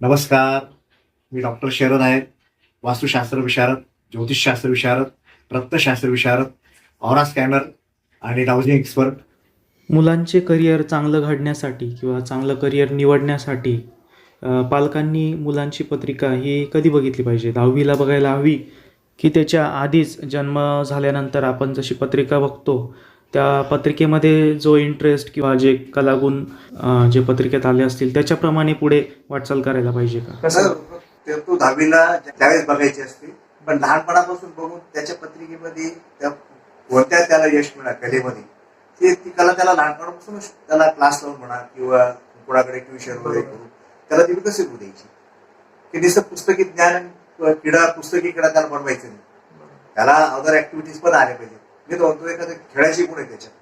नमस्कार. मी डॉक्टर शरद आहे. वास्तुशास्त्र विशारद ज्योतिषशास्त्र विशारद रक्तशास्त्र विशारद ऑरा स्कॅनर आणि डाउजिंग एक्सपर्ट. मुलांचे करिअर चांगलं घडण्यासाठी किंवा चांगलं करिअर निवडण्यासाठी पालकांनी मुलांची पत्रिका ही कधी बघितली पाहिजे? दहावीला बघायला हवी की त्याच्या आधीच जन्म झाल्यानंतर आपण जशी पत्रिका बघतो त्या पत्रिकेमध्ये जो इंटरेस्ट किंवा जे कलागुण जे पत्रिकेत आले असतील त्याच्याप्रमाणे पुढे वाटचाल करायला पाहिजे का? कसं तो दहावीला त्यावेळेस बघायची असते पण लहानपणापासून बघून त्याच्या पत्रिकेमध्ये त्या कोणत्या त्याला यश मिळणार कलेमध्ये? ते ती कला त्याला लहानपणापासूनच त्याला क्लास लावून म्हणा किंवा कोणाकडे ट्युशन वगैरे करून त्याला ती विकसित होऊ द्यायची. की नुसतं पुस्तकी ज्ञान किडा पुस्तकी किडा त्याला बनवायचं नाही. त्याला अदर ऍक्टिव्हिटीज पण आल्या पाहिजे मी तो म्हणतो एखाद्या खेळाची गुण आहे त्याच्यात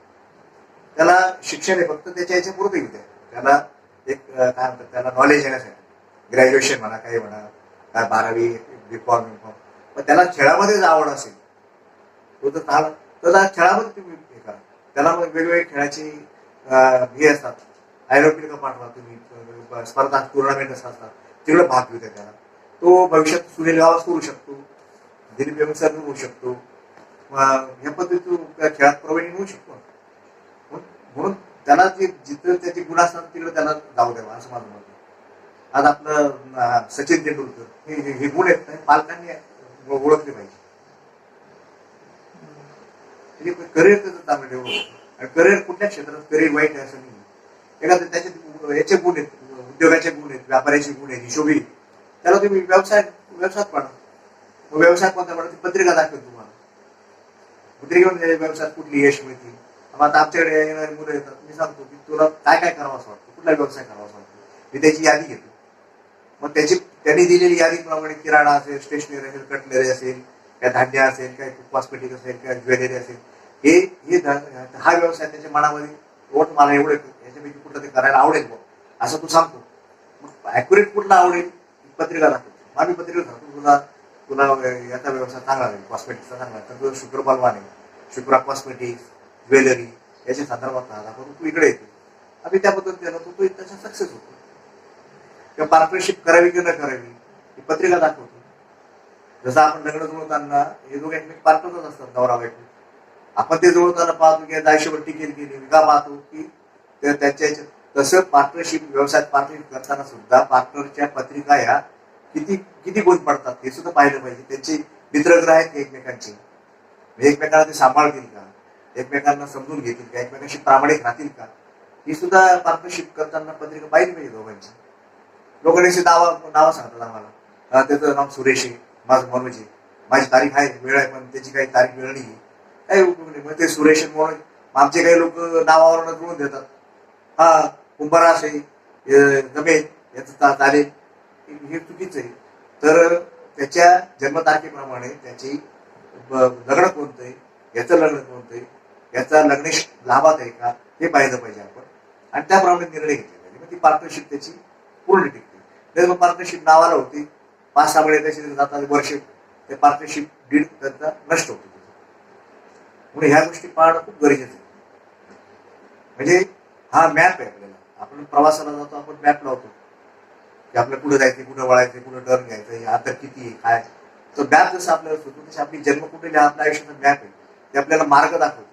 त्याला शिक्षण आहे फक्त त्याच्या याच्या पुरते येते त्याला एक काय म्हणतात त्याला नॉलेज येण्यासाठी. ग्रॅज्युएशन म्हणा काही म्हणा काय बारावी बी कॉम बी कॉम पण त्याला खेळामध्येच आवड असेल तो तर चाल तर त्या खेळामध्ये तुम्ही हे करा. त्याला मग वेगवेगळे खेळाची हे असतात. आयरोपिक पाठवा तुम्ही स्पर्धा टुर्नामेंट असतात. तिकडे भाग घेऊ द्या त्याला. तो भविष्यात सुनील गावास करू शकतो. दिलीप व्यवसाय होऊ शकतो. या ह्या पद्धतीतून त्या खेळात प्रवीण होऊ शकतो. म्हणून- त्याला जे जिथं त्याचे गुण असतात तिकडे त्याला जाऊ द्यावा असं माझं मत आज आपलं सचिन तेंडुलकर हे हे- गुण आहेत ना, पालकांनी ओळखले पाहिजे. म्हणजे करिअर त्याचं चांगलं डेव्हलप आणि करिअर कुठल्या क्षेत्रात करिअर वाईट आहे असं नाही एखादं त्याचे याचे गुण आहेत उद्योगाचे गुण आहेत व्यापाऱ्याचे गुण आहेत हिशोबी त्याला तुम्ही व्यवसाय व्यवसायात पाडा मग व्यवसायात कोणता पाडा ती पत्रिका दाखवतो. कुठे घेऊन व्यवसायात? कुठली यश मिळतील? मग आता आमच्याकडे येणारी मुलं येतात. मी सांगतो की तुला काय काय करावं असं वाटतं? कुठला व्यवसाय करावा असं वाटतो? मी त्याची यादी घेतो. मग त्याची त्यांनी दिलेली यादीप्रमाणे किराणा असेल स्टेशनरी असेल कटलरी असेल काय धान्य असेल काय कॉस्मेटिक असेल काय ज्वेलरी असेल हे हे ध- हा व्यवसाय त्याच्या मनामध्ये वोट मला एवढं याच्यापैकी कुठलं ते करायला आवडेल मग असं तू सांगतो. मग ॲक्युरेट कुठला आवडेल? पत्रिका दाखवतो आम्ही पत्रिका दाखवतो. तुला तुला याचा व्यवसाय चांगला राहील कॉस्मेटिकचा चांगला तर तुझं शुक्र बलवान आहे शुक्रा कॉस्मेटिक्स ज्वेलरी याच्या संदर्भात दाखवतो तू इकडे येतो. आम्ही त्या पद्धतीनं तो तो त्याच्या सक्सेस होतो. किंवा पार्टनरशिप करावी की न करावी ही पत्रिका दाखवतो. जसं आपण लग्न जुळवताना हे दोघे एकमेक पार्टनरच असतात नवरा बायको. आपण ते जुळवताना पाहतो की दायशेवर टिकेल गेली का पाहतो की त्याच्या तसं पार्टनरशिप व्यवसायात पार्टनरशिप करताना सुद्धा पार्टनरच्या पत्रिका ह्या किती किती गुण पडतात हे सुद्धा पाहिलं पाहिजे. त्यांचे मित्रग्रह आहेत एकमेकांचे. म्हणजे एकमेकांना ते सांभाळतील का? एकमेकांना समजून घेतील का? एकमेकांशी प्रामाणिक राहतील का? ही सुद्धा पार्टनरशिप करताना पत्रिका पाहिजे पाहिजे दोघांची. लोकांनी नावा नावं सांगतात आम्हाला. त्याचं नाव सुरेश आहे माझं मनोज आहे. माझी तारीख आहे वेळ आहे पण त्याची काही तारीख वेळ नाही काही उपयोग नाही. मग ते सुरेश मनोज आमचे काही लोक नावावरून जुळून देतात. हा कुंभारास आहे जमेल याचं चालेल हे- चुकीचं आहे. तर त्याच्या जन्मतारखेप्रमाणे त्याची लग्न कोणतं आहे याचं लग्न कोणतं आहे याचा लग्नेश लाभात आहे का? हे पाहिलं पाहिजे आपण. आणि त्याप्रमाणे निर्णय घेतले पाहिजे. मग ती पार्टनरशिप त्याची पूर्ण टिकते. नाही मग पार्टनरशिप नावाला होती. पाच सहा महिने त्याची जातात वर्ष ते पार्टनरशिप डीड त्यांचा नष्ट होतो. म्हणून ह्या गोष्टी पाहणं खूप गरजेचं आहे. म्हणजे हा मॅप आहे आपल्याला. आपण प्रवासाला जातो आपण मॅप लावतो. की आपल्याला कुठं जायचं कुठं वळायचं कुठं टर्न घ्यायचं हे अंतर किती आहे काय तो मॅप जसं आपल्याला सुचतो तशी आपली जन्म कुठे आपल्या आयुष्याचा मॅप आहे. ते आपल्याला मार्ग दाखवतो.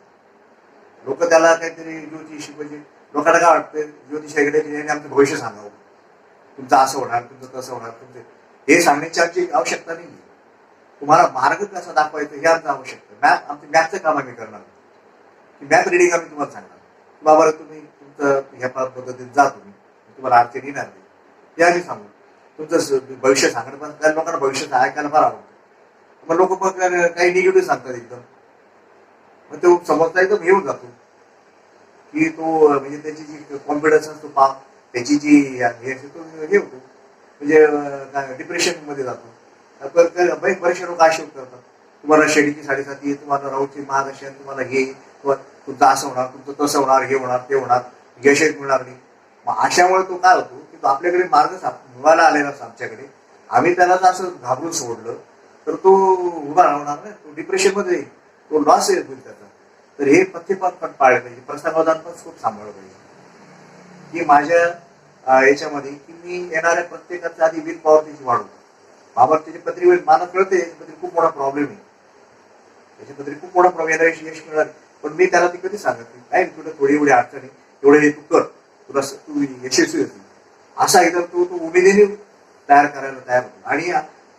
लोक त्याला काहीतरी ज्योतिष म्हणजे लोकांना काय वाटतं ज्योतिष हेगडे आमचं भविष्य सांगावं. तुमचं असं होणार तुमचं तसं होणार तुमचं हे सांगण्याची आमची आवश्यकता नाही तुम्हाला मार्ग कसा दाखवायचा हे आमचं आवश्यकता मॅप आमचं मॅपचं काम आम्ही करणार. की मॅप रिडिंग आम्ही तुम्हाला सांगणार. बाबा तुम्ही तुमचं ह्या पद्धतीत जा तुम्ही. तुम्हाला अडचण येणार नाही. हे आम्ही सांगू. तुमचं भविष्य सांगणं पण काही लोकांना भविष्याचं ऐकायला फार आवडतं. मग लोक काही निगेटिव्ह सांगतात एकदम. मग तो समजता एकदम हे होऊन जातो. की तो म्हणजे त्याची जी कॉन्फिडन्स असतो पा त्याची जी हे असते तो हे होतो. म्हणजे डिप्रेशनमध्ये जातो. तर- बरेचसे लोक असे करतात तुम्हाला शेडीची साडेसाती तुम्हाला राऊची महाग अशी तुम्हाला हे तुमचं असं होणार तुमचं तसं होणार हे होणार ते होणार. यशच मिळणार नाही. मग अशामुळे तो काय होतो की तो आपल्याकडे मार्ग मिळायला आलेला असतो आमच्याकडे. आम्ही त्याला असं घाबरून सोडलं. तर तो उभा राहणार नाही. तो डिप्रेशनमध्ये येईल. तो लॉस होईल त्याचा तर हे पथ्य पण पाळलं पाहिजे. प्रसंगावधान पण खूप सांभाळलं पाहिजे. की माझ्या याच्यामध्ये की मी येणाऱ्या प्रत्येकाचा आधी विल पॉवर त्याची वाढवतो. बाबा त्याची पत्री होईल. मला कळते याच्यामध्ये खूप मोठा प्रॉब्लेम आहे. त्याच्यामध्ये खूप मोठा प्रॉब्लेम येणाऱ्याशी यश मिळणार पण मी त्याला ती कधी सांगत नाही. काय तुला थोडी एवढी अडचण आहे. एवढं हे तू कर. तुला तू यशस्वी होती असा एकदम तो तो उमेदीने तयार करायला तयार होतो. आणि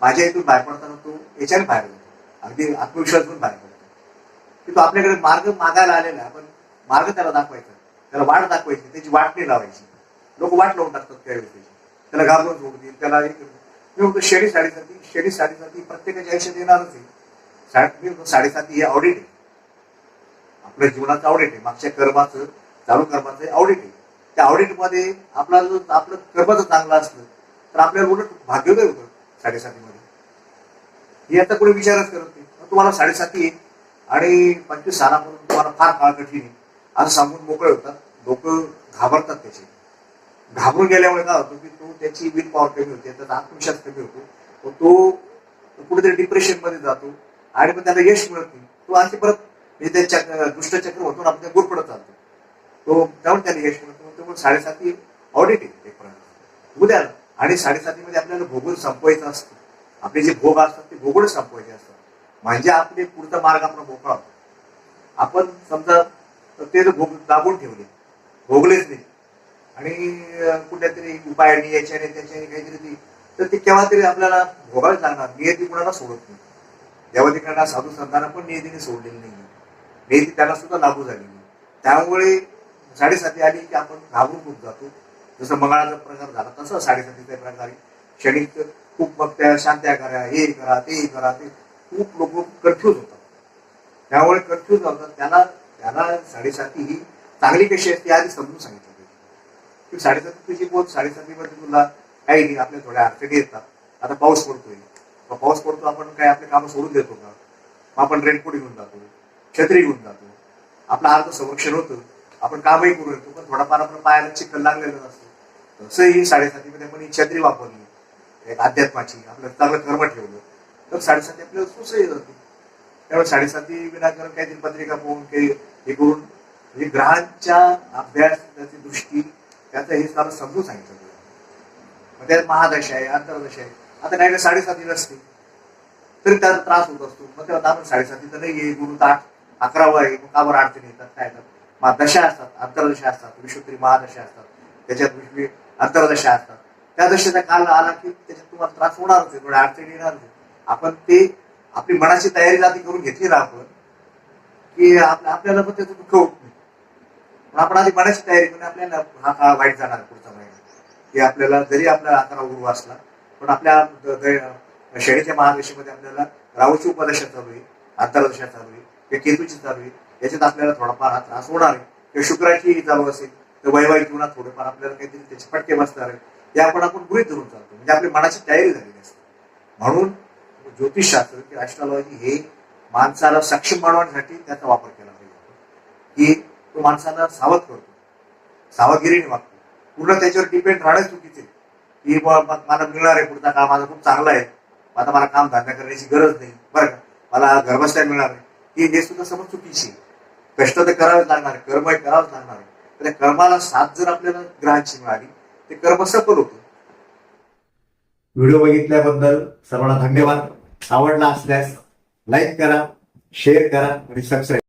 माझ्या इथून बाहेर पडताना तो याच्याने बाहेर होतो. अगदी आत्मविश्वास पण बाहेर पडतो की तो आपल्याकडे मार्ग मागायला आलेला आहे आपण मार्ग त्याला दाखवायचा. त्याला वाट दाखवायची त्याची वाट नाही लावायची. लोक वाट लावून टाकतात त्यावेळेस त्याची त्याला घाबरून सोडतील त्याला एक मी म्हणतो शेडी साडेसाती शेडी साडेसाती प्रत्येकाच्या आयुष्यात येणारच आहे. साडे मी म्हणतो साडेसाती हे ऑडिट आहे. आपल्या जीवनाचं ऑडिट आहे. मागच्या कर्माचं चालू कर्माचं ऑडिट आहे. त्या ऑडिटमध्ये आपला जो आपलं कर्म जर चांगलं असलं तर आपल्याला उलट भाग्योदय होतं साडेसातीमध्ये. हे आता कोणी विचारच करत नाही. तुम्हाला साडेसाती आहे आणि पंचवीस सालापर्यंत तुम्हाला फार काळ कठीण आहे. असं सांगून मोकळे होतात. लोक घाबरतात त्याचे. घाबरून गेल्यामुळे काय होतं की तो त्याची विल पॉवर कमी होते त्याचा आत्मविश्वास कमी होतो. तो कुठेतरी डिप्रेशनमध्ये जातो आणि मग त्याला यश मिळत नाही. तो आणखी परत म्हणजे त्या चक्र दुष्टचक्र होतो आपल्या गुरपडत चालतो तो त्यामुळे त्याला यश मिळत. नाही त्यामुळे साडेसाती ऑडिट आहे एक उद्या आणि साडेसातीमध्ये आपल्याला भोगून संपवायचं असतं. आपले जे भोग असतात ते भोगून संपवायचे असतात. म्हणजे आपले पुढचा मार्ग आपण मोकळा होतो. आपण समजा ते भोग दाबून ठेवले. भोगलेच नाही. आणि कुठल्या तरी उपायाने याच्याने त्याच्याने काहीतरी ती तर ते केव्हा तरी आपल्याला भोगायला लागणार. नियती कुणाला सोडत नाही. देवाधिकांना साधू संतांना पण नियतीने सोडलेली नाही. नियती त्याला सुद्धा लागू झालेली त्यामुळे साडेसाती आली की आपण घाबरून खूप जातो. जसं मंगळाचा प्रकार झाला तसं साडेसातीचा प्रकार आहे. क्षणिक खूप मग त्या शांत्या करा हे करा ते करा ते खूप लोक कन्फ्यूज होतात. त्यामुळे कन्फ्यूज होतात त्याला त्याला साडेसाती ही चांगली कशी असते आधी समजून सांगितलं पाहिजे. की साडेसाती तुझी बोल साडेसातीमध्ये तुला काही नाही आपल्या थोड्या अडचणी येतात. आता पाऊस पडतोय. मग पाऊस पडतो आपण काय आपले कामं सोडून देतो का? मग आपण रेनकोट घेऊन जातो छत्री घेऊन जातो. आपलं अर्ध संरक्षण होतं. आपण कामही करू येतो पण थोडाफार आपण पायाला चिखल लागलेलं नसतं तसंही साडेसातीमध्ये आपण ही छत्री वापरली. एक अध्यात्माची आपलं चांगलं कर्म ठेवलं. तर साडेसाती आपल्याला सुसही जाते त्यामुळे साडेसाती विनाकारण काहीतरी पत्रिका पाहून काही हे करून म्हणजे ग्रहांच्या अभ्यास त्याची दृष्टी त्याचं हे सारं समजून सांगितलं मग त्यात महादशा आहे अंतर्दशा आहे. आता नाही साडेसाती नसते. तरी त्याचा त्रास होत असतो. मग तेव्हा आपण साडेसाती तर नाही आहे गुरु तर आठ अकरावं आहे. मग कावर अडचणी येतात? काय येतात? मग दशा असतात अंतर्दशा असतात. विश्वत्री महादशा असतात. त्याच्यात विश्व अंतर्दशा असतात. त्या दशेचा काल आला की त्याच्यात तुम्हाला त्रास होणारच आहे थोड्या अडचणी येणार आपण ते आपली मनाची तयारी आधी करून घेतली ना आपण की आपल्याला पण त्याचं दुःख होत नाही. पण आपण आधी मनाची तयारी करून आपल्याला हा काळ वाईट जाणार पुढचा महिना. की आपल्याला जरी आपला आकारा गुरु असला पण आपल्या द- शनीच्या महादशेमध्ये आपल्याला राहूची उपदशा चालू आहे अंतरदशा चालू आहे किंवा केतूची चालू आहे याच्यात आपल्याला थोडाफार हा त्रास होणार आहे. किंवा शुक्राची चालू असेल तर वैवाहिक जीवनात थोडेफार आपल्याला काहीतरी त्याचे फटके बसणार आहे. ते आपण आपण गृहित धरून चालतो. म्हणजे आपली मनाची तयारी झालेली असते. म्हणून ज्योतिषशास्त्र किंवा ॲस्ट्रॉलॉजी हे माणसाला सक्षम बनवण्यासाठी त्याचा वापर केला पाहिजे. की तो माणसाला सावध करतो. सावधगिरीने वागतो. पूर्ण त्याच्यावर डिपेंड राहणं चुकीचे की मला मिळणार आहे पुढचा काम माझा खूप चांगला आहे. आता मला काम धंदा करण्याची गरज नाही. बरं का? मला घरबसल्या मिळणार आहे. की हे सुद्धा समज चुकीची कष्ट तर करावेच लागणार कर्म करावंच लागणार आहे. तर त्या कर्माला साथ जर आपल्याला ग्रहांची मिळाली ते कर्म सफल होतं. व्हिडिओ बघितल्याबद्दल सर्वांना धन्यवाद. आवडला असल्यास लाईक करा शेअर करा आणि सबस्क्राईब